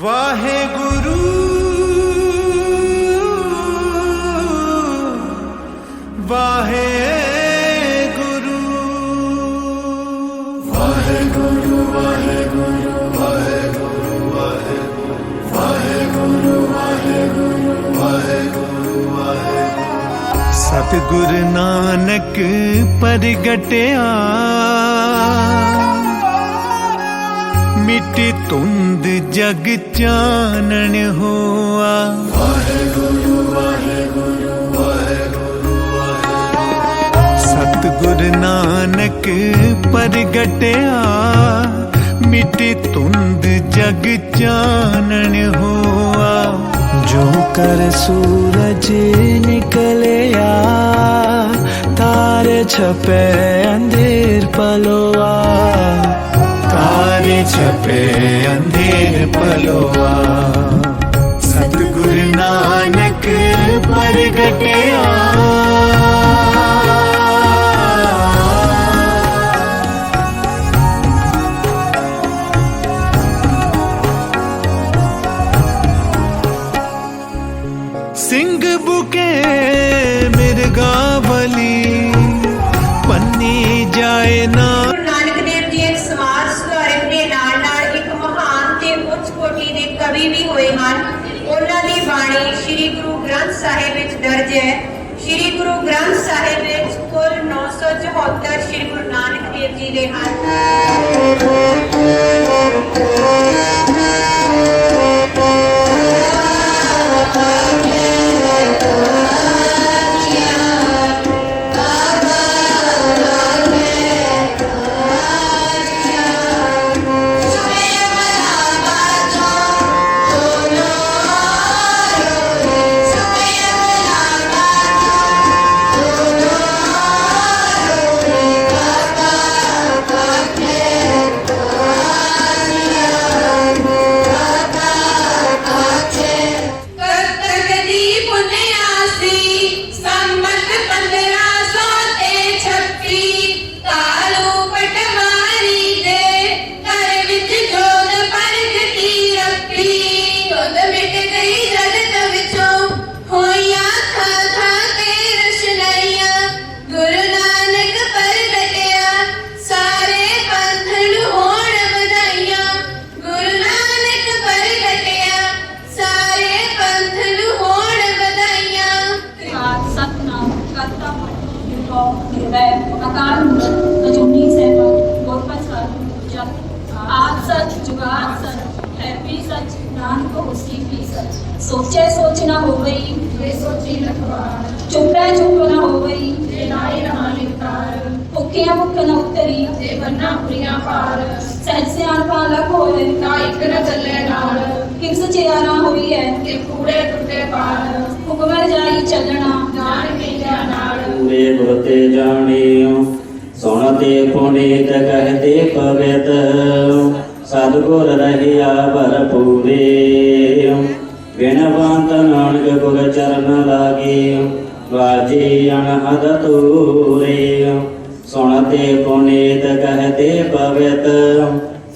ਵਾਹਿਗੁਰੂ ਵਾਹਿਗੁਰੂ। ਸਤਿਗੁਰ ਨਾਨਕ ਪ੍ਰਗਟਿਆ। ਮਿਟੀ ਤੁੰਦ ਜਗ ਚਾਨਣ ਹੋਆ। ਵਾਹਿਗੁਰੂ ਵਾਹਿਗੁਰੂ ਵਾਹਿਗੁਰੂ ਸਤਿਗੁਰ ਨਾਨਕ ਪ੍ਰਗਟਿਆ, ਮਿਟੀ ਤੁੰਦ ਜਗ ਚਾਨਣ ਹੋਆ। ਜੋ ਕਰ ਸੂਰਜ ਨਿਕਲਿਆ, ਤਾਰੇ ਛਪੇ ਅੰਧੇਰ ਪਲੋਆ। छपे अंधेर पलोआ। सतगुरु नानक परगटे ਬਾਣੀ ਸ੍ਰੀ ਗੁਰੂ ਗ੍ਰੰਥ ਸਾਹਿਬ ਵਿੱਚ ਦਰਜ ਹੈ। ਸ੍ਰੀ ਗੁਰੂ ਗ੍ਰੰਥ ਸਾਹਿਬ ਵਿੱਚ ਕੁੱਲ 974 ਸ੍ਰੀ ਗੁਰੂ ਨਾਨਕ ਦੇਵ ਜੀ ਦੇ ਹਨ ਸਚ ਸੋਚੈ ਨਾ ਹੋਵਈ। ਵੇ ਸੋਚੀ ਲਖਵਾਰ ਚੁੱਪੈ ਚੁੱਪ ਨਾ ਹੋਵਈ। ਤੇ ਨਾਈ ਰਹਾ ਨਿਕਾਰ ਭੁੱਖਿਆ ਭੁੱਖ ਨਾ ਉਤਰੀ। ਤੇ ਬੰਨਾ ਪੁਰੀਆਂ ਪਾਰ। ਸਹਿਜ ਸਿਆਣਪਾ ਲਖ ਹੋਏ ਨਾ ਇੱਕ ਨਾ ਚੱਲੇ ਨਾਲ। ਕਿਸ ਚਿਆਰਾ ਹੋਈ ਹੈ ਕਿ ਪੂਰੇ ਟੁੱਟੇ ਪਾਰ। ਹੁਕਮ ਜਾਈ ਚੱਲਣਾ। ਜਾਣ ਕੇ ਨਾਲ। ਪੂਰੇ ਗੁਰ ਤੇ ਜਾਣਿਓ ਸੁਣਤੇ ਪੁਨੀਤ ਕਹਤੇ ਪਵਿੱਤ ਸਤਿਗੁਰ ਰਹਿਆ ਭਰਪੂਰੇ ਬਿਨਵੰਤ ਨਾਨਕ ਗੁਰ ਚਰਨ ਲਾਗੇ ਵਾਜੀ ਅਨਹਦ ਤੂਰੇ ਸੁਣਤੇ ਪੁਨੀਤ ਕਹਤੇ ਪਵਿੱਤ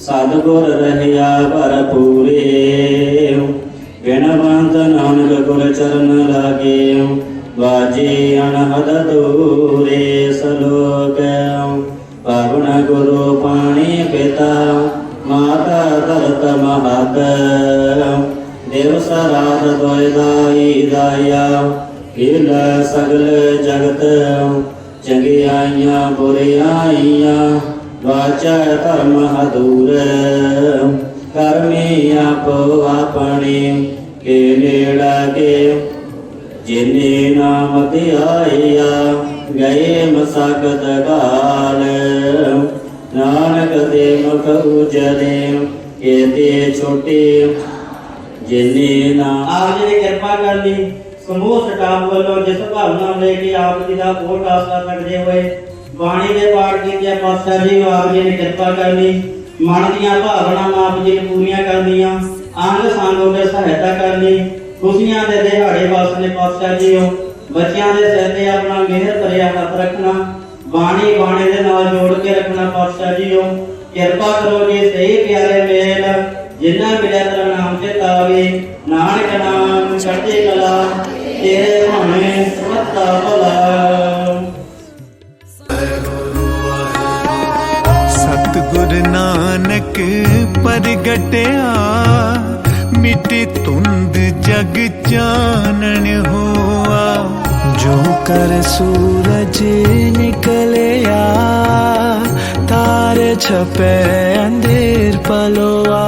ਸਤਿਗੁਰ ਰਹਿਆ ਭਰਪੂਰੇ ਬਿਨਵੰਤ ਨਾਨਕ ਗੁਰ ਚਰਨ ਲਾਗੇ ਵਾਜੇ ਅਨਹਦ ਦੂਰੇ ਸਲੋਕ ਪਾਵਨ ਗੁਰੂ ਪਾਣੀ ਪਿਤਾ ਮਾਤਾ ਧਰਤ ਮਹਤ ਦੇਵ ਸਰਾਧ ਦੋਇ ਦਾਈ ਦਾਇਆ ਹਿਲ ਸਗਲ ਜਗਤ ਚੰਗਿਆਈਆਂ, ਬੁਰਿਆਈਆਂ, ਵਾਚਾ ਧਰਮ ਹਦੂਰ। ਕਰਮੀ ਆਪੋ ਆਪਣੇ, ਕੇ ਨੇੜਾ ਕੇ ਜਿਨੇ ਨਾਮ ਤੇ ਆਇਆ ਗਏ ਮਸਕਤ ਗਾਲ ਨਾਨਕ ਦੇ ਮੁਖ ਉਜਲੇ ਇਹਦੇ ਛੋਟੇ ਜਿਨੇ ਨਾਮ ਆਪ ਜੀ ਨੇ ਕਿਰਪਾ ਕਰ ਲਈ ਸਮੂਹ ਸਟਾਫ ਵੱਲੋਂ ਜਿਸ ਭਾਵਨਾ ਲੈ ਕੇ ਆਪ ਜੀ ਦਾ ਬਹੁਤ ਆਸਰਾ ਸਕਦੇ ਹੋਏ, ਬਾਣੀ ਦੇ ਪਾਠ ਕੀਤੇ ਪਾਤਸ਼ਾਹ ਜੀ, ਆਪ ਜੀ ਨੇ ਕਿਰਪਾ ਕਰ ਲਈ ਮਨ ਦੀਆਂ ਭਾਵਨਾਵਾਂ ਆਪ ਜੀ ਨੇ ਪੂਰੀਆਂ ਕਰਨੀਆਂ ਅੰਗ ਸੰਗ ਦੇ ਸਹਾਇਤਾ ਕਰਨੀ, ਖੁਸ਼ੀਆਂ ਦੇ ਦਿਹਾੜੇ ਵਾਸਤੇ ਪਾਤਸ਼ਾਹ ਜੀਓ ਬੱਚਿਆਂ ਦੇ ਸਿਰ ਤੇ ਆਪਣਾ ਮਿਹਰ ਭਰਿਆ ਹੱਥ ਰੱਖਣਾ, ਬਾਣੀ ਬਾਣੇ ਦੇ ਨਾਲ ਜੋੜ ਕੇ ਰੱਖਣਾ ਪਾਤਸ਼ਾਹ ਜੀਓ ਕਿਰਪਾ ਕਰੋ ਜੀ, ਸਹੀ ਪਿਆਰੇ ਮੇਲ ਜਿਨਾਂ ਬਿਲਤਰ ਨਾਮ ਤੇ ਤਾਵੇ ਨਾਨਕ ਨਾਮ ਚੜ੍ਹਦੇ ਕਲਾ, ਤੇਰੇ ਹੋਣੇ ਸੁਖਤਾ ਭਲਾ। ਸਤਗੁਰ ਨਾਨਕ ਪ੍ਰਗਟਿਆ, ਮਿੱਟੀ ਤੁੰਦ ਜਗ ਚਾਨਣ ਹੋਆ। ਜੋ ਕਰ ਸੂਰਜ ਨਿਕਲਿਆ পারে ছপে আন্ধির পালোয়া।